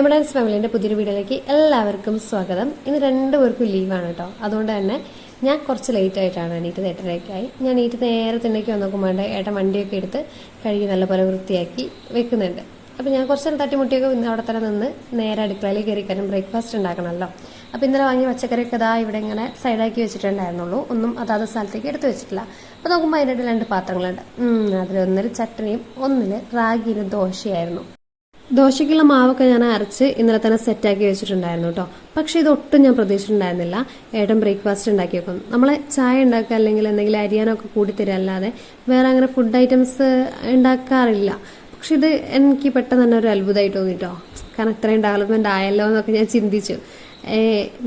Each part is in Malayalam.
എമഡൻസ് ഫാമിലിന്റെ പുതിയൊരു വീഡിയോയിലേക്ക് എല്ലാവർക്കും സ്വാഗതം. ഇന്ന് രണ്ടുപേർക്കും ലീവാണ് കേട്ടോ. അതുകൊണ്ട് തന്നെ ഞാൻ കുറച്ച് ലേറ്റ് ആയിട്ടാണ് എണീറ്റ് എട്ടരയ്ക്കായി ഞാൻ എണീറ്റ് നേരെ തിണ്ണയ്ക്ക് വന്ന് വേണ്ട ഏട്ടൻ വണ്ടിയൊക്കെ എടുത്ത് കഴുകി നല്ലപോലെ വൃത്തിയാക്കി വെക്കുന്നുണ്ട്. അപ്പോൾ ഞാൻ കുറച്ച് നേരം തട്ടിമുട്ടിയൊക്കെ ഇന്ന് അവിടെ തന്നെ നിന്ന് നേരെ അടുക്കളയിൽ കയറി ബ്രേക്ക്ഫാസ്റ്റ് ഉണ്ടാക്കണമല്ലോ. അപ്പോൾ ഇന്നലെ വാങ്ങിയ പച്ചക്കറിയൊക്കെ ഇതാ ഇവിടെ ഇങ്ങനെ സൈഡാക്കി വെച്ചിട്ടുണ്ടായിരുന്നുള്ളൂ. ഒന്നും അതാത് സ്ഥലത്തേക്ക് എടുത്തു വെച്ചിട്ടില്ല. അപ്പോൾ നോക്കുമ്പോൾ അതിന്റെ രണ്ട് പാത്രങ്ങളുണ്ട്. അതിലൊന്നിൽ ചട്ടണിയും ഒന്നിൽ റാഗിയിലും ദോശയായിരുന്നു. ദോശയ്ക്കുള്ള മാവൊക്കെ ഞാൻ അരച്ച് ഇന്നലെ തന്നെ സെറ്റാക്കി വെച്ചിട്ടുണ്ടായിരുന്നു കേട്ടോ പക്ഷെ ഇതൊട്ടും ഞാൻ പ്രതീക്ഷിച്ചിട്ടുണ്ടായിരുന്നില്ല. ഏട്ടൻ ബ്രേക്ക്ഫാസ്റ്റ് ഉണ്ടാക്കി വെക്കും. നമ്മളെ ചായ ഉണ്ടാക്കുക അല്ലെങ്കിൽ എന്തെങ്കിലും അരിയാനൊക്കെ കൂടി തരിക അല്ലാതെ വേറെ അങ്ങനെ ഫുഡ് ഐറ്റംസ് ഉണ്ടാക്കാറില്ല. പക്ഷെ ഇത് എനിക്ക് പെട്ടെന്ന് തന്നെ ഒരു അത്ഭുതമായിട്ട് തോന്നിട്ടോ കാരണം ഇത്രയും ഡെവലപ്മെന്റ് ആയല്ലോ എന്നൊക്കെ ഞാൻ ചിന്തിച്ചു.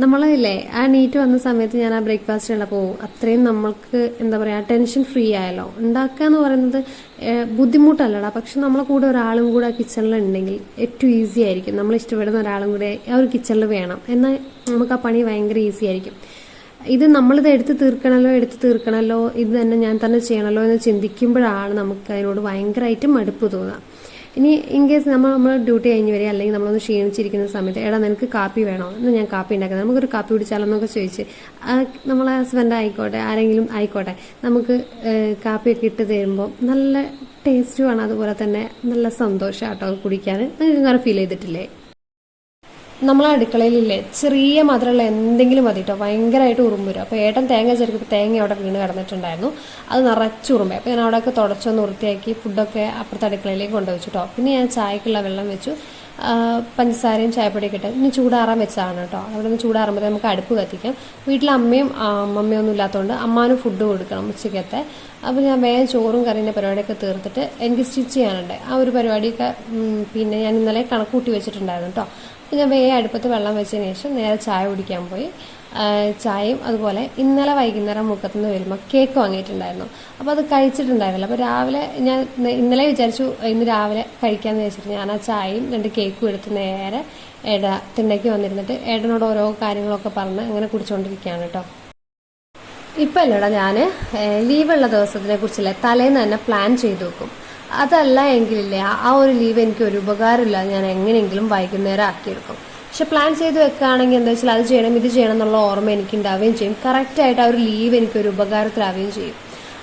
നമ്മളില്ലേ ആ നീറ്റ് വന്ന സമയത്ത് ഞാൻ ആ ബ്രേക്ക്ഫാസ്റ്റ് ഉള്ളപ്പോൾ അത്രയും നമ്മൾക്ക് എന്താ പറയുക ടെൻഷൻ ഫ്രീ ആയല്ലോ. ഉണ്ടാക്കുക എന്ന് പറയുന്നത് ബുദ്ധിമുട്ടല്ലടാ. പക്ഷെ നമ്മളെ കൂടെ ഒരാളും കൂടെ ആ കിച്ചണിൽ ഉണ്ടെങ്കിൽ ഏറ്റവും ഈസി ആയിരിക്കും. നമ്മൾ ഇഷ്ടപ്പെടുന്ന ഒരാളും കൂടെ ആ ഒരു കിച്ചണിൽ വേണം. എന്നാൽ നമുക്ക് ആ പണി ഭയങ്കര ഈസി ആയിരിക്കും. ഇത് നമ്മളിത് എടുത്ത് തീർക്കണല്ലോ എടുത്ത് തീർക്കണല്ലോ ഇത് തന്നെ ഞാൻ തന്നെ ചെയ്യണല്ലോ എന്ന് ചിന്തിക്കുമ്പോഴാണ് നമുക്ക് അതിനോട് ഭയങ്കരമായിട്ട് മടുപ്പ് തോന്നുക. ഇനി ഇൻ കേസ് നമ്മൾ നമ്മൾ ഡ്യൂട്ടി കഴിഞ്ഞ് വരിക അല്ലെങ്കിൽ നമ്മളൊന്ന് ക്ഷീണിച്ചിരിക്കുന്ന സമയത്ത് എടാ നിനക്ക് കാപ്പി വേണോ? എന്ന് ഞാൻ കാപ്പി ഉണ്ടാക്കുന്നത് നമുക്കൊരു കാപ്പി കുടിച്ചാലോ എന്നൊക്കെ ചോദിച്ച് നമ്മളെ ഹസ്ബൻഡ് ആയിക്കോട്ടെ ആരെങ്കിലും ആയിക്കോട്ടെ നമുക്ക് കാപ്പിയൊക്കെ ഇട്ട് തരുമ്പോൾ നല്ല ടേസ്റ്റുമാണ് അതുപോലെ തന്നെ നല്ല സന്തോഷമാട്ടോ കുടിക്കാൻ. നിങ്ങൾക്ക് ഫീൽ ചെയ്തിട്ടില്ലേ? നമ്മളെ അടുക്കളയിലില്ലേ ചെറിയ മധുരമുള്ള എന്തെങ്കിലും മതി കേട്ടോ ഭയങ്കരമായിട്ട് ഉറുമ്പ് വരും. അപ്പോൾ ഏട്ടൻ തേങ്ങ ചെറുക്കിപ്പോൾ തേങ്ങ അവിടെ വീണ് കിടന്നിട്ടുണ്ടായിരുന്നു. അത് നിറച്ച് ഉറുമ്പ്. അപ്പോൾ ഞാൻ അവിടെയൊക്കെ തുടച്ചൊന്ന് വൃത്തിയാക്കി ഫുഡൊക്കെ അപ്പുറത്തെ അടുക്കളയിലേക്ക് കൊണ്ടുവച്ചു കേട്ടോ പിന്നെ ഞാൻ ചായക്കുള്ള വെള്ളം വെച്ചു. പഞ്ചസാരയും ചായപ്പൊടിയൊക്കെ ഇട്ട് ഇനി ചൂടാറാൻ വെച്ചതാണ് കേട്ടോ. അവിടെ നിന്ന് ചൂടാറുമ്പോൾ നമുക്ക് അടുപ്പ് കത്തിക്കാം. വീട്ടിൽ അമ്മയും അമ്മയൊന്നും ഇല്ലാത്തതുകൊണ്ട് അമ്മാനും ഫുഡ് കൊടുക്കണം ഉച്ചക്കത്തെ. അപ്പോൾ ഞാൻ വേഗം ചോറും കറിന്റെ പരിപാടിയൊക്കെ തീർത്തിട്ട് എനിക്ക് സ്റ്റിച്ച് ചെയ്യാനുണ്ട്. ആ ഒരു പരിപാടിയൊക്കെ പിന്നെ ഞാൻ ഇന്നലെ കണക്കൂട്ടി വെച്ചിട്ടുണ്ടായിരുന്നു കേട്ടോ. അപ്പോൾ ഞാൻ വേഗം അടുപ്പത്ത് വെള്ളം വെച്ചതിന് ശേഷം നേരെ ചായ കുടിക്കാൻ പോയി. ചായയും അതുപോലെ ഇന്നലെ വൈകുന്നേരം മുക്കത്തുനിന്ന് വരുമ്പോൾ കേക്ക് വാങ്ങിയിട്ടുണ്ടായിരുന്നു. അപ്പോൾ അത് കഴിച്ചിട്ടുണ്ടായിരുന്നില്ല. അപ്പോൾ രാവിലെ ഞാൻ ഇന്നലെ വിചാരിച്ചു ഇന്ന് രാവിലെ കഴിക്കാമെന്ന് വെച്ചിട്ട് ഞാൻ ആ ചായയും രണ്ട് കേക്കും എടുത്ത് നേരെ ഏട തിണ്ടയ്ക്ക് വന്നിരുന്നിട്ട് ഏടനോട് ഓരോ കാര്യങ്ങളൊക്കെ പറഞ്ഞ് അങ്ങനെ കുടിച്ചുകൊണ്ടിരിക്കുകയാണ് കേട്ടോ. ഇപ്പം അല്ലടാ ഞാൻ ലീവുള്ള ദിവസത്തിനെ കുറിച്ചല്ലേ തലേന്ന് തന്നെ പ്ലാൻ ചെയ്തു വെക്കും അതല്ല എങ്കിലില്ലേ ആ- ഒരു ലീവ് എനിക്ക് ഒരു ഉപകാരമില്ല ഞാൻ എങ്ങനെയെങ്കിലും വൈകുന്നേരം ആക്കിയെടുക്കും. പക്ഷെ പ്ലാൻ ചെയ്ത് വെക്കുകയാണെങ്കിൽ എന്താ വെച്ചാൽ അത് ചെയ്യണം ഇത് ചെയ്യണം എന്നുള്ള ഓർമ്മ എനിക്ക് ഉണ്ടാവുകയും ചെയ്യും കറക്റ്റായിട്ട് ആ ഒരു ലീവ് എനിക്ക് ഒരു ഉപകാരത്തിലാവുകയും ചെയ്യും.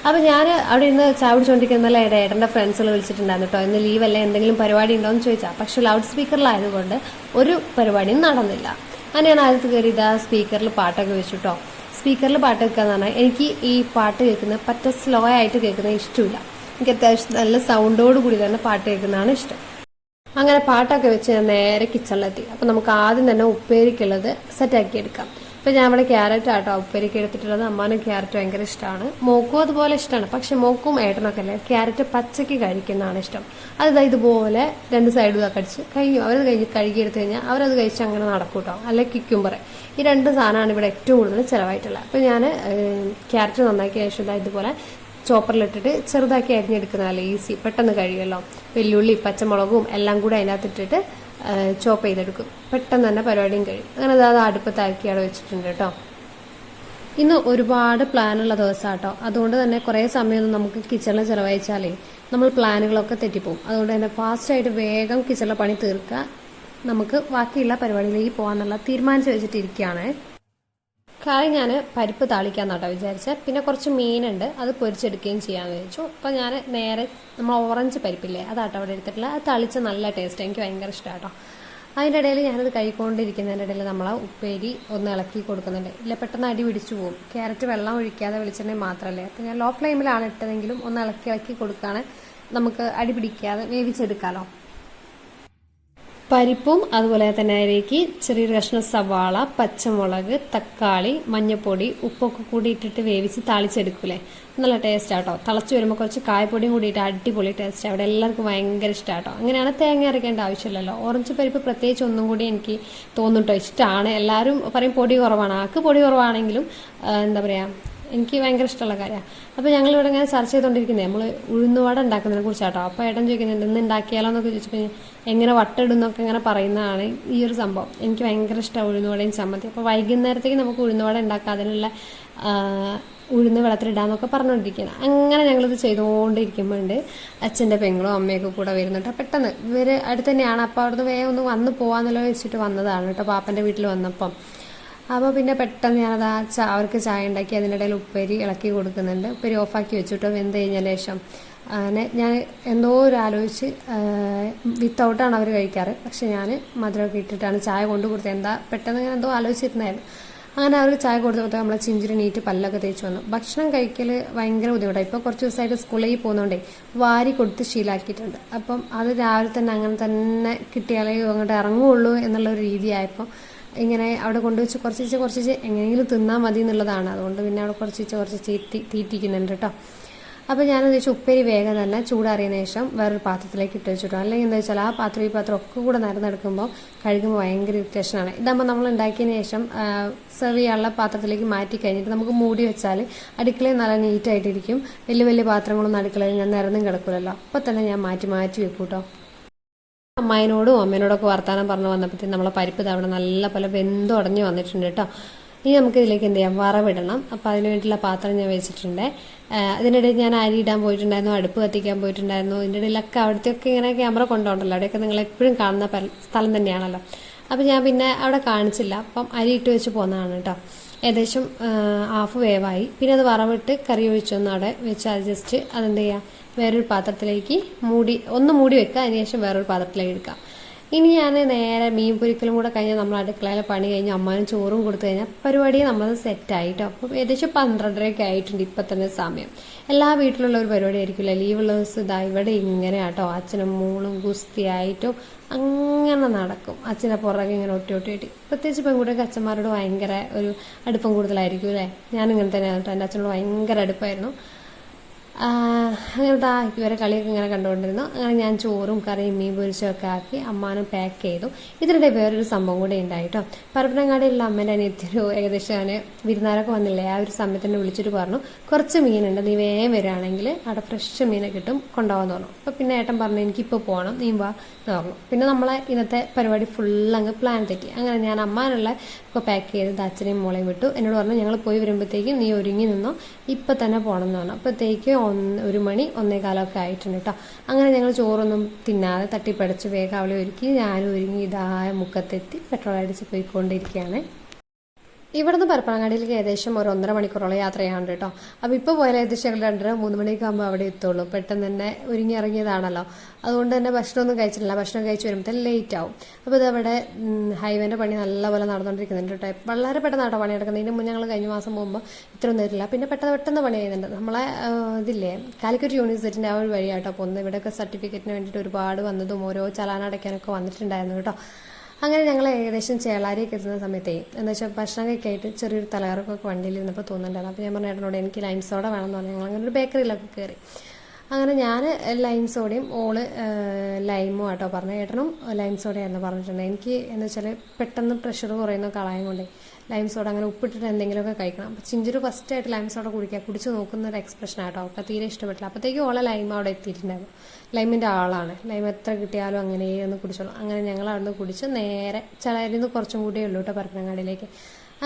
അപ്പോൾ ഞാൻ അവിടെ ഇരുന്ന് ചാവിടിച്ചുകൊണ്ടിരിക്കുന്നല്ല എന്റെ ഏട്ടന്റെ ഫ്രണ്ട്സുകൾ വിളിച്ചിട്ടുണ്ടായിരുന്നു കേട്ടോ ഇന്ന് അല്ല എന്തെങ്കിലും പരിപാടി ഉണ്ടോ എന്ന് ചോദിച്ചാൽ പക്ഷെ ലൗഡ് സ്പീക്കറിലായതുകൊണ്ട് ഒരു പരിപാടിയും നടന്നില്ല. അങ്ങനെ ഞാൻ ആദ്യത്തെ കയറി ഇതാ സ്പീക്കറിൽ പാട്ടൊക്കെ വെച്ചു കേട്ടോ സ്പീക്കറിൽ പാട്ട് വെക്കുക എന്ന് പറഞ്ഞാൽ എനിക്ക് ഈ പാട്ട് കേൾക്കുന്നത് പറ്റ സ്ലോ ആയിട്ട് കേൾക്കുന്നത് ഇഷ്ടമില്ല. എനിക്ക് അത്യാവശ്യം നല്ല സൗണ്ടോട് കൂടി തന്നെ പാട്ട് കേൾക്കുന്നതാണ് ഇഷ്ടം. അങ്ങനെ പാട്ടൊക്കെ വെച്ച് ഞാൻ നേരെ കിച്ചണിലെത്തി. അപ്പം നമുക്ക് ആദ്യം തന്നെ ഉപ്പേരിക്കുള്ളത് സെറ്റാക്കി എടുക്കാം. ഇപ്പം ഞാൻ ഇവിടെ ക്യാരറ്റ് ആട്ടോ ഉപ്പേരിക്ക് എടുത്തിട്ടുള്ളത്. അമ്മാനും ക്യാരറ്റ് ഭയങ്കര ഇഷ്ടമാണ് മോക്കും അതുപോലെ ഇഷ്ടമാണ് പക്ഷെ മോക്കും ഏട്ടനൊക്കെ അല്ലേ? ക്യാരറ്റ് പച്ചയ്ക്ക് കഴിക്കുന്നതാണ് ഇഷ്ടം. അത് ഇതുപോലെ രണ്ട് സൈഡും ഇതൊക്കെ അടിച്ച് കഴിഞ്ഞു. അവരത് കഴിഞ്ഞ് കഴുകിയെടുത്ത് കഴിഞ്ഞാൽ അവരത് കഴിച്ച് അങ്ങനെ നടക്കൂട്ടോ കേട്ടോ അല്ലെ കിക്കുമ്പറ ഈ രണ്ട് സാധനമാണ് ഇവിടെ ഏറ്റവും കൂടുതൽ ചിലവായിട്ടുള്ളത്. അപ്പം ഞാൻ ക്യാരറ്റ് നന്നാക്കിയ ശേഷം ഇതുപോലെ ചോപ്പറിലിട്ടിട്ട് ചെറുതാക്കി അരിഞ്ഞെടുക്കുന്നതല്ലേ ഈസി പെട്ടെന്ന് കഴിയുമല്ലോ. വെല്ലുള്ളി പച്ചമുളകും എല്ലാം കൂടെ അതിനകത്ത് ഇട്ടിട്ട് ചോപ്പ് ചെയ്തെടുക്കും. പെട്ടെന്ന് തന്നെ പരിപാടിയും കഴിയും. അങ്ങനെ അത് അടുപ്പത്താക്കി അവിടെ വെച്ചിട്ടുണ്ട് കേട്ടോ. ഇന്ന് ഒരുപാട് പ്ലാനുള്ള ദിവസമാണ് കേട്ടോ അതുകൊണ്ട് തന്നെ കുറേ സമയമൊന്നും നമുക്ക് കിച്ചണിൽ ചിലവഴിച്ചാലേ നമ്മൾ പ്ലാനുകളൊക്കെ തെറ്റിപ്പോവും. അതുകൊണ്ട് തന്നെ ഫാസ്റ്റായിട്ട് വേഗം കിച്ചണിലെ പണി തീർക്കുക നമുക്ക് ബാക്കിയുള്ള പരിപാടിയിലേക്ക് പോകാന്നുള്ള തീരുമാനിച്ചു വെച്ചിട്ടിരിക്കുകയാണ്. കറി ഞാൻ പരിപ്പ് താളിക്കാൻ താളിക്കാന്നാട്ടോ വിചാരിച്ചത് പിന്നെ കുറച്ച് മീനുണ്ട് അത് പൊരിച്ചെടുക്കുകയും ചെയ്യാമെന്ന് വിചാരിച്ചു. അപ്പോൾ ഞാൻ നേരെ നമ്മൾ ഓറഞ്ച് പരിപ്പില്ലേ അതാട്ടോ അവിടെ എടുത്തിട്ടില്ല അത് തളിച്ച നല്ല ടേസ്റ്റ് എനിക്ക് ഭയങ്കര ഇഷ്ടമാട്ടോ അതിന്റെ ഇടയിൽ ഞാനത് കൈക്കൊണ്ടിരിക്കുന്നതിന്റെ ഇടയിൽ നമ്മൾ ഉപ്പേരി ഒന്ന് ഇളക്കി കൊടുക്കുന്നുണ്ട്. ഇല്ല പെട്ടെന്ന് അടി പിടിച്ചു പോകും. ക്യാരറ്റ് വെള്ളം ഒഴിക്കാതെ വെളിച്ചെണ്ണ മാത്രമല്ലേ അപ്പോൾ ഞാൻ ലോ ഫ്ലെയിമിലാണ് ഇട്ടതെങ്കിലും ഒന്ന് ഇളക്കി ഇളക്കി കൊടുക്കുകയാണ്. നമുക്ക് അടി പിടിക്കാതെ വേവിച്ചെടുക്കാമല്ലോ പരിപ്പും അതുപോലെ തന്നെ അതിലേക്ക് ചെറിയൊരു കഷ്ണം സവാള പച്ചമുളക് തക്കാളി മഞ്ഞപ്പൊടി ഉപ്പൊക്കെ കൂടി ഇട്ടിട്ട് വേവിച്ച് താളിച്ചെടുക്കൂലേ? നല്ല ടേസ്റ്റ് ആട്ടോ തിളച്ച് വരുമ്പോൾ കുറച്ച് കായപ്പൊടിയും ഇട്ട് അടിപൊളി ടേസ്റ്റ് അവിടെ എല്ലാവർക്കും ഭയങ്കര ഇഷ്ടമാട്ടോ അങ്ങനെയാണ് തേങ്ങ അരയ്ക്കേണ്ട ആവശ്യമില്ലല്ലോ. ഓറഞ്ച് പരിപ്പ് പ്രത്യേകിച്ച് ഒന്നും കൂടി എനിക്ക് തോന്നുട്ടോ ഇഷ്ടമാണ് എല്ലാവരും പറയും പൊടി കുറവാണ്. ആക്ക് പൊടി കുറവാണെങ്കിലും എന്താ പറയുക എനിക്ക് ഭയങ്കര ഇഷ്ടമുള്ള കാര്യമാണ് അപ്പോൾ ഞങ്ങൾ ഇവിടെ ഇങ്ങനെ ചർച്ച ചെയ്തുകൊണ്ടിരിക്കുന്നത് നമ്മൾ ഉഴുന്നുവട ഉണ്ടാക്കുന്നതിനെ കുറിച്ചാട്ടോ അപ്പോൾ ഏട്ടൻ ചോദിക്കുന്നുണ്ട് ഇന്ന് ഉണ്ടാക്കിയാലോ? എന്നൊക്കെ ചോദിച്ചപ്പോൾ എങ്ങനെ വട്ടിടുന്നൊക്കെ ഇങ്ങനെ പറയുന്നതാണ് ഈ ഒരു സംഭവം. എനിക്ക് ഭയങ്കര ഇഷ്ടമാണ് ഉഴുന്നുവടയും ചമ്മന്തി. അപ്പോൾ വൈകുന്നേരത്തേക്ക് നമുക്ക് ഉഴുന്നുവട ഉണ്ടാക്കാം അതിനുള്ള ഉഴുന്ന് വെള്ളത്തിലിടാന്നൊക്കെ പറഞ്ഞുകൊണ്ടിരിക്കുകയാണ് അങ്ങനെ ഞങ്ങളിത് ചെയ്തുകൊണ്ടിരിക്കുമ്പോണ്ട് അച്ഛന്റെ പെങ്ങളും അമ്മയൊക്കെ കൂടെ വരുന്നുണ്ട്. പെട്ടെന്ന് ഇവർ അടുത്ത് തന്നെയാണ്. അപ്പോൾ അവിടുന്ന് വേഗം ഒന്ന് വന്ന് പോകാമെന്നല്ലോ വെച്ചിട്ട് വന്നതാണ് കേട്ടോ പാപ്പന്റെ വീട്ടിൽ വന്നപ്പം. അപ്പോൾ പിന്നെ പെട്ടെന്ന് ഞാനത് ആ അവർക്ക് ചായ ഉണ്ടാക്കി അതിനിടയിൽ ഉപ്പേരി ഇളക്കി കൊടുക്കുന്നുണ്ട്. ഉപ്പേരി ഓഫാക്കി വെച്ചിട്ടോ വെന്ത് കഴിഞ്ഞ ശേഷം അങ്ങനെ ഞാൻ എന്തോ ഒരു ആലോചിച്ച് വിത്തൗട്ടാണ് അവർ കഴിക്കാറ്. പക്ഷെ ഞാൻ മധുരമൊക്കെ ഇട്ടിട്ടാണ് ചായ കൊണ്ടു കൊടുത്തത്. എന്താ പെട്ടെന്ന് ഞാൻ എന്തോ ആലോചിച്ചിരുന്നായിരുന്നു അങ്ങനെ അവർക്ക് ചായ കൊടുത്തപ്പോൾ നമ്മളെ ചിഞ്ചിരി നീറ്റ് പല്ലൊക്കെ തേച്ച് വന്നു. ഭക്ഷണം കഴിക്കൽ ഭയങ്കര ബുദ്ധിമുട്ടാണ്. ഇപ്പോൾ കുറച്ച് ദിവസമായിട്ട് സ്കൂളിൽ പോകുന്നതുകൊണ്ടേ വാരി കൊടുത്ത് ശീലാക്കിയിട്ടുണ്ട്. അപ്പം അത് രാവിലെ തന്നെ അങ്ങനെ തന്നെ കിട്ടിയാലേ അങ്ങോട്ട് ഇറങ്ങുള്ളൂ എന്നുള്ള ഒരു രീതിയായപ്പോൾ ഇങ്ങനെ അവിടെ കൊണ്ടുവച്ച് കുറച്ച് കുറച്ച് എങ്ങനെയെങ്കിലും തിന്നാൽ മതി എന്നുള്ളതാണ്. അതുകൊണ്ട് പിന്നെ അവിടെ കുറച്ച് കുറച്ച് തീറ്റി തീറ്റിക്കുന്നുണ്ട് കേട്ടോ. അപ്പോൾ ഞാൻ വെച്ചാൽ ഉപ്പേരി വേഗം തന്നെ ചൂടാറിയതിനു ശേഷം വേറൊരു പാത്രത്തിലേക്ക് ഇട്ട് വെച്ചിട്ടു? അല്ലെങ്കിൽ എന്താ വെച്ചാൽ ആ പാത്രം ഈ പാത്രം ഒക്കെ കൂടെ നിരന്നെടുക്കുമ്പോൾ കഴുകുമ്പോൾ ഭയങ്കര ഇറിറ്റേഷനാണ് ഇതാകുമ്പോൾ നമ്മൾ ഉണ്ടാക്കിയതിന് ശേഷം സെർവ് ചെയ്യാനുള്ള പാത്രത്തിലേക്ക് മാറ്റി കഴിഞ്ഞിട്ട് നമുക്ക് മൂടി വെച്ചാൽ അടുക്കളയിൽ നല്ല നീറ്റായിട്ടിരിക്കും വലിയ വലിയ പാത്രങ്ങളൊന്നും അടുക്കളയിൽ ഞാൻ നിരന്നും കിടക്കില്ലല്ലോ അപ്പോൾ തന്നെ ഞാൻ മാറ്റി മാറ്റി വെക്കും കേട്ടോ അമ്മായിനോടും അമ്മേനോടൊക്കെ വർത്താനം പറഞ്ഞു വന്നപ്പോഴത്തേക്കും നമ്മളെ പരിപ്പ് തവണ നല്ല പോലെ വെന്തുടഞ്ഞ് വന്നിട്ടുണ്ട് കേട്ടോ ഇനി നമുക്ക് ഇതിലേക്ക് എന്ത് ചെയ്യാം? വറവിടണം അപ്പോൾ അതിന് വേണ്ടിയിട്ടുള്ള പാത്രം ഞാൻ വെച്ചിട്ടുണ്ട്. അതിനിടയിൽ ഞാൻ അരി ഇടാൻ പോയിട്ടുണ്ടായിരുന്നു അടുപ്പ് കത്തിക്കാൻ പോയിട്ടുണ്ടായിരുന്നു. ഇതിന്റെ ഇടയിലൊക്കെ അവിടുത്തെയൊക്കെ ഇങ്ങനെ ക്യാമറ കൊണ്ടുപോകണ്ടല്ലോ. അവിടെയൊക്കെ നിങ്ങൾ എപ്പോഴും കാണുന്ന സ്ഥലം തന്നെയാണല്ലോ. അപ്പോൾ ഞാൻ പിന്നെ അവിടെ കാണിച്ചില്ല. അപ്പം അരി ഇട്ട് വെച്ച് പോകുന്നതാണ് കേട്ടോ. ഏകദേശം ഹാഫ് വേവായി. പിന്നെ അത് വറവിട്ട് കറി ഒഴിച്ചൊന്ന് അവിടെ വെച്ച് അഡ്ജസ്റ്റ് അതെന്ത് ചെയ്യുക വേറൊരു പാത്രത്തിലേക്ക് മൂടി ഒന്ന് മൂടി വെക്കുക. അതിനുശേഷം വേറൊരു പാത്രത്തിലേക്ക് എടുക്കാം. ഇനി ഞാൻ നേരെ മീൻ പൊരിക്കലും കൂടെ കഴിഞ്ഞാൽ നമ്മൾ അടുക്കളയിലെ പണി കഴിഞ്ഞ് അമ്മാനും ചോറും കൊടുത്തു കഴിഞ്ഞാൽ പരിപാടി നമ്മൾ സെറ്റായിട്ടോ. അപ്പം ഏകദേശം പന്ത്രണ്ടരയൊക്കെ ആയിട്ടുണ്ട് ഇപ്പം തന്നെ സമയം. എല്ലാ വീട്ടിലുള്ള ഒരു പരിപാടി ആയിരിക്കില്ല. ലീവുള്ള ദിവസം ഇതാ ഇവിടെ ഇങ്ങനെ ആട്ടോ അച്ഛനും മൂളും ഗുസ്തിയായിട്ടും അങ്ങനെ നടക്കും. അച്ഛനെ പുറകെ ഇങ്ങനെ ഒട്ടി ഒട്ടി ഒട്ടി. പ്രത്യേകിച്ച് പെൺകുട്ടിയൊക്കെ അച്ഛന്മാരോട് ഭയങ്കര ഒരു അടുപ്പം കൂടുതലായിരിക്കും അല്ലേ? ഞാനിങ്ങനെ തന്നെ എന്റെ അച്ഛനോട് ഭയങ്കര അടുപ്പായിരുന്നു. അങ്ങനെ ദാ ഇവരെ കളിയൊക്കെ ഇങ്ങനെ കണ്ടുകൊണ്ടിരുന്നു. അങ്ങനെ ഞാൻ ചോറും കറിയും മീൻ പൊരിച്ചൊക്കെ ആക്കി അമ്മാനും പാക്ക് ചെയ്തു. ഇതിനിടെ വേറൊരു സംഭവം കൂടെ ഉണ്ടായിട്ടോ പരപ്പനങ്ങാടിയുള്ള അമ്മേന്റെ അനിയത്തിരു ഏകദേശം ഞാൻ വിരുന്നാരൊക്കെ വന്നില്ലേ ആ ഒരു സമയത്ത് തന്നെ വിളിച്ചിട്ട് പറഞ്ഞു കുറച്ച് മീനുണ്ട് നീ വേഗം വരികയാണെങ്കിൽ അവിടെ ഫ്രഷ് മീനെ കിട്ടും കൊണ്ടുപോകാൻ പറഞ്ഞു. അപ്പോൾ പിന്നെ ഏട്ടൻ പറഞ്ഞു എനിക്കിപ്പോൾ പോകണം നീ വാ എന്ന് പറഞ്ഞു. പിന്നെ നമ്മളെ ഇന്നത്തെ പരിപാടി ഫുൾ അങ്ങ് പ്ലാൻ തെറ്റി. അങ്ങനെ ഞാൻ അമ്മാനുള്ള ഇപ്പോൾ പാക്ക് ചെയ്ത് അച്ഛനെയും മോളെയും വിട്ടു. എന്നോട് പറഞ്ഞു ഞങ്ങൾ പോയി വരുമ്പോഴത്തേക്കും നീ ഒരുങ്ങി നിന്നോ ഇപ്പം തന്നെ പോകണം എന്ന് പറഞ്ഞു. അപ്പോഴത്തേക്ക് ഒന്ന് ഒരു മണി ഒന്നേ കാലമൊക്കെ ആയിട്ടുണ്ട് കേട്ടോ അങ്ങനെ ഞങ്ങൾ ചോറൊന്നും തിന്നാതെ തട്ടിപ്പടച്ച് വേഗം അവളെ ഒരുക്കി ഞാനും ഒരുങ്ങി ഇതായ മുഖത്തെത്തി പെട്രോൾ അടിച്ച് പോയിക്കൊണ്ടിരിക്കുകയാണ്. ഇവിടുന്ന് പരപ്പനങ്ങാടിയിലേക്ക് ഏകദേശം ഒരു ഒന്നര മണിക്കൂറോളം യാത്രയാണ് കേട്ടോ. അപ്പോൾ ഇപ്പോൾ പോയാൽ ഏകദേശം രണ്ടര മൂന്ന് മണിയൊക്കെ ആകുമ്പോൾ അവിടെ എത്തുള്ളൂ. പെട്ടെന്ന് തന്നെ ഒരുങ്ങി ഇറങ്ങിയതാണല്ലോ അതുകൊണ്ട് തന്നെ ഭക്ഷണമൊന്നും കഴിച്ചിട്ടില്ല. ഭക്ഷണം കഴിച്ച് വരുമ്പോൾ ലേറ്റ് ആവും അപ്പോൾ ഇതവിടെ ഹൈവേന്റെ പണി നല്ലപോലെ നടന്നുകൊണ്ടിരിക്കുന്നുണ്ട് കേട്ടോ. വളരെ പെട്ടെന്ന് കേട്ടോ പണി നടക്കുന്നത്. ഇതിന് മുന്നേ ഞങ്ങൾ കഴിഞ്ഞ മാസം പോകുമ്പോൾ ഇത്രയൊന്നും തരില്ല പിന്നെ പെട്ടെന്ന് പെട്ടെന്ന് പണി ചെയ്യുന്നുണ്ട്. നമ്മളെ ഇതില്ലേ കാലിക്കറ്റ് യൂണിവേഴ്സിറ്റിന്റെ ആ ഒരു വഴിയാട്ടോ പോകുന്നത്. ഇവിടെയൊക്കെ സർട്ടിഫിക്കറ്റിന് വേണ്ടിയിട്ട് ഒരുപാട് വന്നതും ഓരോ ചലാനടയ്ക്കാനൊക്കെ വന്നിട്ടുണ്ടായിരുന്നു കേട്ടോ. അങ്ങനെ ഞങ്ങൾ ഏകദേശം ചേളാരിയൊക്കെ എത്തുന്ന സമയത്തേ എന്താ വെച്ചാൽ ഭക്ഷണം കഴിക്കായിട്ട് ചെറിയൊരു തലകറക്കൊക്കെ വണ്ടിയിൽ ഇരുന്നപ്പോൾ തോന്നുന്നുണ്ടായിരുന്നു. അപ്പോൾ ഞാൻ പറഞ്ഞ ഏട്ടനോട് എനിക്ക് ലൈം സോഡ വേണമെന്ന് പറഞ്ഞു. ഞങ്ങൾ അങ്ങനെ ഒരു ബേക്കറിയിലൊക്കെ കയറി അങ്ങനെ ഞാൻ ലൈം സോഡയും ഓൾ ലൈമും ആട്ടോ പറഞ്ഞു. ഏട്ടനും ലൈം സോഡയായിരുന്നു പറഞ്ഞിട്ടുണ്ട് എനിക്ക് എന്താ വെച്ചാൽ പെട്ടെന്ന് പ്രഷർ കുറയുന്ന കളയം കൊണ്ടേ ലൈം സോഡ അങ്ങനെ ഉപ്പിട്ടിട്ട് എന്തെങ്കിലുമൊക്കെ കഴിക്കണം. അപ്പോൾ ചിഞ്ചുരു ഫസ്റ്റ് ആയിട്ട് ലൈം സോഡ കുടിക്കുക. കുടിച്ച് നോക്കുന്ന ഒരു എക്സ്പ്രഷൻ ആട്ടോ. അവൾക്ക് തീരെ ഇഷ്ടപ്പെട്ടില്ല. അപ്പോഴത്തേക്ക് ഓളെ ലൈം അവിടെ എത്തിയിട്ടുണ്ടായിരുന്നു. ലൈമിന്റെ ആളാണ്. ലൈം എത്ര കിട്ടിയാലും അങ്ങനെ ഒന്ന് കുടിച്ചോളൂ. അങ്ങനെ ഞങ്ങൾ അവിടെ കുടിച്ച് നേരെ ചിലരിന്ന് കുറച്ചും കൂടിയേ ഉള്ളൂ കേട്ടോ പരപ്പനങ്ങാടിയിലേക്ക്.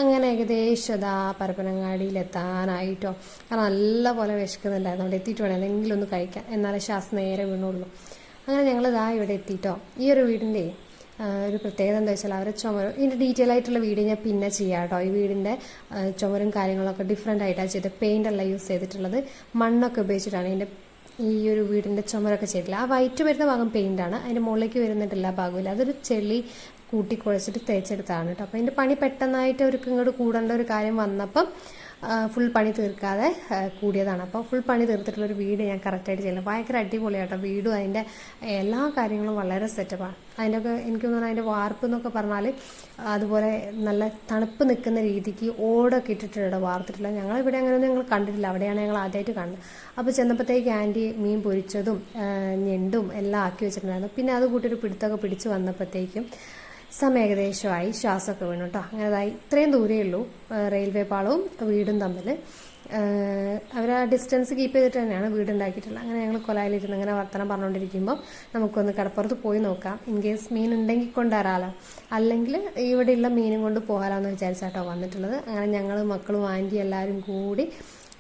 അങ്ങനെ ഏകദേശം അതാ പരപ്പനങ്ങാടിയിൽ എത്താനായിട്ടോ കാരണം നല്ല പോലെ വിശക്കുന്നുണ്ടായിരുന്നു. അവിടെ എത്തിയിട്ട് വേണം എന്തെങ്കിലും ഒന്ന് കഴിക്കാം എന്നാലേ ശ്വാസം നേരെ വീണുള്ളൂ. അങ്ങനെ ഞങ്ങൾ ഇതാ ഇവിടെ എത്തിയിട്ടോ ഈ ഒരു വീടിന്റെ ഒരു പ്രത്യേകത എന്താ വെച്ചാൽ അവരെ ചുമരും. ഇതിന്റെ ഡീറ്റെയിൽ ആയിട്ടുള്ള വീഡിയോ ഞാൻ പിന്നെ ചെയ്യാം കേട്ടോ ഈ വീടിന്റെ ചുമരും കാര്യങ്ങളൊക്കെ ഡിഫറെന്റ് ആയിട്ടാണ് ചെയ്തത്. പെയിന്റ് അല്ല യൂസ് ചെയ്തിട്ടുള്ളത്. മണ്ണൊക്കെ ഉപയോഗിച്ചിട്ടാണ് ഇതിന്റെ ഈ ഒരു വീടിന്റെ ചുമരൊക്കെ ചെയ്തില്ല ആ വൈറ്റ് വരുന്ന ഭാഗം പെയിന്റാണ് അതിന്റെ മുകളിലേക്ക് വരുന്നിട്ടില്ല ഭാഗമില്ല അതൊരു ചെളി കൂട്ടി കുഴച്ചിട്ട് തേച്ചെടുത്താണ് കേട്ടോ. അപ്പോൾ അതിന്റെ പണി പെട്ടെന്നായിട്ട് അവർക്ക് ഇങ്ങോട്ട് കൂടേണ്ട ഒരു കാര്യം വന്നപ്പം ഫുൾ പണി തീർക്കാതെ കൂടിയതാണ്. അപ്പോൾ ഫുൾ പണി തീർത്തിട്ടുള്ളൊരു വീട് ഞാൻ കറക്റ്റായിട്ട് ചെയ്യുന്നത് ഭയങ്കര അടിപൊളിയാട്ടോ. വീടും അതിന്റെ എല്ലാ കാര്യങ്ങളും വളരെ സെറ്റപ്പാണ് അതിന്റെയൊക്കെ എനിക്ക് തോന്നുന്നു അതിന്റെ വാർപ്പ് എന്നൊക്കെ പറഞ്ഞാൽ അതുപോലെ നല്ല തണുപ്പ് നിൽക്കുന്ന രീതിക്ക് ഓടൊക്കെ ഇട്ടിട്ടുണ്ട് വാർത്തിട്ടില്ല ഞങ്ങൾ ഇവിടെ അങ്ങനെയൊന്നും ഞങ്ങൾ കണ്ടിട്ടില്ല. അവിടെയാണ് ഞങ്ങൾ ആദ്യമായിട്ട് കണ്ടത്. അപ്പോൾ ചെന്നപ്പോഴത്തേക്ക് ആന്റി മീൻ പൊരിച്ചതും ഞെണ്ടും എല്ലാം ആക്കി വെച്ചിട്ടുണ്ടായിരുന്നു. പിന്നെ അത് കൂട്ടി ഒരു പിടുത്തൊക്കെ പിടിച്ച് വന്നപ്പോഴത്തേക്കും സമയം ഏകദേശമായി. ശ്വാസമൊക്കെ വീണു കേട്ടോ. അങ്ങനെതായി ഇത്രയും ദൂരേ ഉള്ളൂ റെയിൽവേ പാളവും വീടും തമ്മിൽ അവർ ആ ഡിസ്റ്റൻസ് കീപ്പ് ചെയ്തിട്ട് തന്നെയാണ് വീട് ഉണ്ടാക്കിയിട്ടുള്ളത് അങ്ങനെ ഞങ്ങൾ കൊലായിലിരുന്ന് അങ്ങനെ വർത്തനം പറഞ്ഞുകൊണ്ടിരിക്കുമ്പോൾ നമുക്കൊന്ന് കടപ്പുറത്ത് പോയി നോക്കാം. ഇൻ കേസ് മീൻ ഉണ്ടെങ്കിൽ കൊണ്ടുവരാലോ. അല്ലെങ്കിൽ ഇവിടെയുള്ള മീനും കൊണ്ട് പോകാലോ എന്ന് വിചാരിച്ചാട്ടോ വന്നിട്ടുള്ളത്. അങ്ങനെ ഞങ്ങൾ മക്കളും ആന്റി എല്ലാവരും കൂടി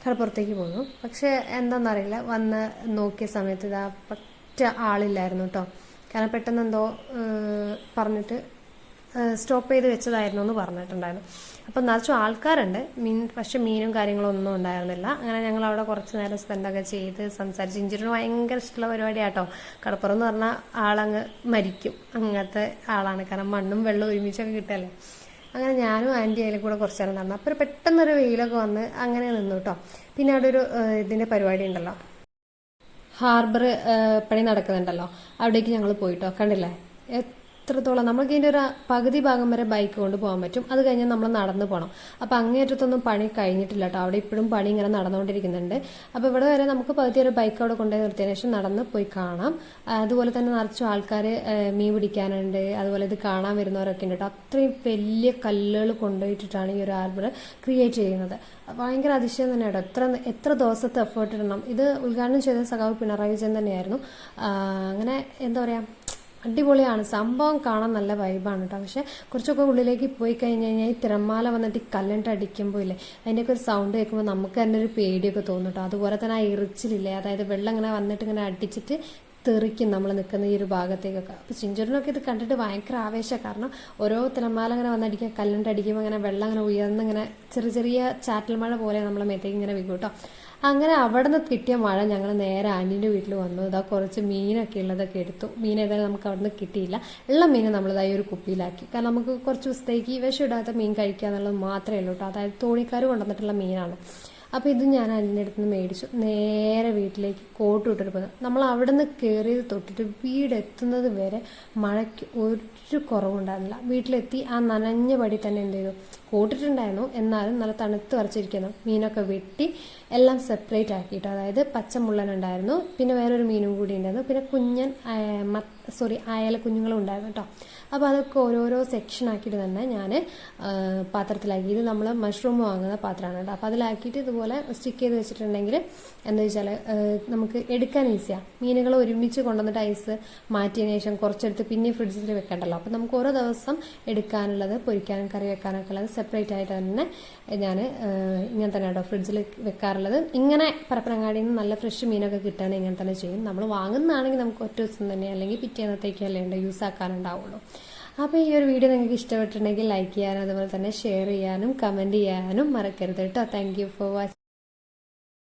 കടപ്പുറത്തേക്ക് പോന്നു. പക്ഷെ എന്താണെന്നറിയില്ല വന്ന് നോക്കിയ സമയത്ത് ഇതാ പറ്റ ആളില്ലായിരുന്നു കേട്ടോ. കാരണം പെട്ടെന്ന് എന്തോ പറഞ്ഞിട്ട് സ്റ്റോപ്പ് ചെയ്ത് വെച്ചതായിരുന്നു എന്ന് പറഞ്ഞിട്ടുണ്ടായിരുന്നു. അപ്പം നിറച്ചും ആൾക്കാരുണ്ട്. മീൻ പക്ഷെ മീനും കാര്യങ്ങളും ഒന്നും ഉണ്ടായിരുന്നില്ല. അങ്ങനെ ഞങ്ങൾ അവിടെ കുറച്ച് നേരം സ്പെൻഡൊക്കെ ചെയ്ത് സംസാരിച്ച്. ഇഞ്ചിരിന് ഭയങ്കര ഇഷ്ടമുള്ള പരിപാടിയാട്ടോ. കടപ്പുറം എന്ന് പറഞ്ഞാൽ ആളങ്ങ് മരിക്കും. അങ്ങനത്തെ ആളാണ്. കാരണം മണ്ണും വെള്ളവും ഒരുമിച്ചൊക്കെ കിട്ടല്ലേ. അങ്ങനെ ഞാനും ആന്റി അതിൽ കൂടെ കുറച്ച് നേരം നടന്നു. അപ്പോൾ പെട്ടെന്നൊരു വെയിലൊക്കെ വന്ന് അങ്ങനെ നിന്നു കേട്ടോ പിന്നെ അവിടെ ഒരു ഇതിന്റെ പരിപാടി ഉണ്ടല്ലോ. ഹാർബർ പണി നടക്കുന്നുണ്ടല്ലോ. അവിടേക്ക് ഞങ്ങൾ പോയിട്ടോ കണ്ടില്ലേ? എത്രത്തോളം നമുക്ക് ഇതിന്റെ ഒരു പകുതി ഭാഗം വരെ ബൈക്ക് കൊണ്ട് പോകാൻ പറ്റും. അത് കഴിഞ്ഞാൽ നമ്മൾ നടന്നു പോകണം അപ്പോൾ അങ്ങേറ്റത്തൊന്നും പണി കഴിഞ്ഞിട്ടില്ല കേട്ടോ. അവിടെ ഇപ്പോഴും പണി ഇങ്ങനെ നടന്നുകൊണ്ടിരിക്കുന്നുണ്ട്. അപ്പോൾ ഇവിടെ വരെ നമുക്ക് പകുതി ഒരു ബൈക്ക് അവിടെ കൊണ്ടുപോയി നിർത്തിയതിനു ശേഷം നടന്ന് പോയി കാണാം. അതുപോലെ തന്നെ നിറച്ചു ആൾക്കാർ മീൻ പിടിക്കാനുണ്ട്. അതുപോലെ ഇത് കാണാൻ വരുന്നവരൊക്കെ ഉണ്ട് കേട്ടോ. അത്രയും വലിയ കല്ലുകൾ കൊണ്ടുപോയിട്ടിട്ടാണ് ഈ ഒരു ആർബർ ക്രിയേറ്റ് ചെയ്യുന്നത്. ഭയങ്കര അതിശയം തന്നെ കേട്ടോ. എത്ര എത്ര ദിവസത്തെ എഫേർട്ട് ഇടണം. ഇത് ഉദ്ഘാടനം ചെയ്ത സഖാവ് പിണറായി വിജയൻ തന്നെയായിരുന്നു. അങ്ങനെ എന്താ പറയുക അടിപൊളിയാണ്. സംഭവം കാണാൻ നല്ല വൈബാണ് കേട്ടോ പക്ഷെ കുറച്ചൊക്കെ ഉള്ളിലേക്ക് പോയി കഴിഞ്ഞ് കഴിഞ്ഞാൽ ഈ തിരമാല വന്നിട്ട് ഈ കല്ലണ്ട് അടിക്കുമ്പോൾ ഇല്ലേ അതിന്റെയൊക്കെ ഒരു സൗണ്ട് കേൾക്കുമ്പോൾ നമുക്ക് തന്നെ ഒരു പേടിയൊക്കെ തോന്നും അതുപോലെ തന്നെ ആ ഇറിച്ചിലില്ലേ അതായത് വെള്ളം ഇങ്ങനെ വന്നിട്ട് ഇങ്ങനെ അടിച്ചിട്ട് തെറിക്കും നമ്മൾ നിൽക്കുന്ന ഈ ഒരു ഭാഗത്തേക്കൊക്കെ. അപ്പോൾ ചിഞ്ചുരനൊക്കെ ഇത് കണ്ടിട്ട് ഭയങ്കര ആവേശമാണ് കാരണം ഓരോ തിരമാല ഇങ്ങനെ വന്നടിക്കുക കല്ലണ്ട് അടിക്കുമ്പോൾ ഇങ്ങനെ വെള്ളം ഇങ്ങനെ ഉയർന്ന് ഇങ്ങനെ ചെറിയ ചെറിയ ചാറ്റൽ മഴ പോലെ നമ്മളെ മേത്തേക്ക് ഇങ്ങനെ വീഴും കേട്ടോ അങ്ങനെ അവിടെ നിന്ന് കിട്ടിയ മഴ ഞങ്ങൾ നേരെ ആന്റീന്റെ വീട്ടിൽ വന്നു. ഇതാ കുറച്ച് മീനൊക്കെ ഉള്ളതൊക്കെ എടുത്തു. മീൻ ഏതായാലും നമുക്ക് അവിടെ നിന്ന് കിട്ടിയില്ല. ഉള്ള മീൻ നമ്മളിതായി ഒരു കുപ്പിയിലാക്കി. കാരണം നമുക്ക് കുറച്ച് ദിവസത്തേക്ക് വിഷം ഇടാത്ത മീൻ കഴിക്കുക എന്നുള്ളത് മാത്രമേ ഉള്ളൂ കേട്ടോ. അതായത് തോണിക്കാർ കൊണ്ടുവന്നിട്ടുള്ള മീനാണ്. അപ്പോൾ ഇത് ഞാൻ അതിന്റെ അടുത്ത് നിന്ന് മേടിച്ചു. നേരെ വീട്ടിലേക്ക് കോട്ട് ഇട്ടിട്ട് പോയത് നമ്മൾ അവിടെ നിന്ന് കയറിയത് തൊട്ടിട്ട് വീടെത്തുന്നത് വരെ മഴയ്ക്ക് ഒരു കുറവുണ്ടായിരുന്നില്ല. വീട്ടിലെത്തി ആ നനഞ്ഞ പടി തന്നെ എന്ത് ചെയ്തു? കൂട്ടിട്ടുണ്ടായിരുന്നു. എന്നാലും നല്ല തണുത്ത് വരച്ചിരിക്കുന്നു. മീനൊക്കെ വെട്ടി എല്ലാം സെപ്പറേറ്റ് ആക്കിയിട്ട്. അതായത് പച്ചമുള്ളൻ ഉണ്ടായിരുന്നു. പിന്നെ വേറൊരു മീനും കൂടി ഉണ്ടായിരുന്നു. പിന്നെ കുഞ്ഞൻ സോറി അയല കുഞ്ഞുങ്ങളും ഉണ്ടായിരുന്നു കേട്ടോ. അപ്പോൾ അതൊക്കെ ഓരോരോ സെക്ഷൻ ആക്കിയിട്ട് തന്നെ ഞാൻ പാത്രത്തിലാക്കി. ഇത് നമ്മൾ മഷ്റൂം വാങ്ങുന്ന പാത്രമാണ് കേട്ടോ. അപ്പോൾ അതിലാക്കിയിട്ട് ഇതുപോലെ സ്റ്റിക്ക് ചെയ്ത് വെച്ചിട്ടുണ്ടെങ്കിൽ എന്താ വെച്ചാൽ നമുക്ക് എടുക്കാൻ ഈസിയാണ് മീനുകൾ ഒരുമിച്ച് കൊണ്ടുവന്നിട്ട് ഐസ് മാറ്റിയതിന് ശേഷം കുറച്ചെടുത്ത് പിന്നെ ഫ്രിഡ്ജിൽ വെക്കണ്ടല്ലോ. അപ്പോൾ നമുക്ക് ഓരോ ദിവസം എടുക്കാനുള്ളത് പൊരിക്കാനും കറി വെക്കാനൊക്കെ ഉള്ളത് സെപ്പറേറ്റ് ആയിട്ട് തന്നെ ഞാൻ ഇങ്ങനെ തന്നെ കേട്ടോ ഫ്രിഡ്ജിൽ വെക്കാറുള്ളത്. ഇങ്ങനെ പരപ്പനങ്ങാടിയിൽ നിന്ന് നല്ല ഫ്രഷ് മീനൊക്കെ കിട്ടാൻ ഇങ്ങനെ തന്നെ ചെയ്യും. നമ്മൾ വാങ്ങുന്നതാണെങ്കിൽ നമുക്ക് ഒറ്റ ദിവസം തന്നെ അല്ലെങ്കിൽ പിറ്റേന്നത്തേക്കല്ലേ ഉണ്ട് യൂസ് ആക്കാനുണ്ടാവുള്ളൂ. അപ്പോൾ ഈ ഒരു വീഡിയോ നിങ്ങൾക്ക് ഇഷ്ടപ്പെട്ടിട്ടുണ്ടെങ്കിൽ ലൈക്ക് ചെയ്യാനും അതുപോലെ തന്നെ ഷെയർ ചെയ്യാനും കമന്റ് ചെയ്യാനും മറക്കരുത് കേട്ടോ. Thank you for watching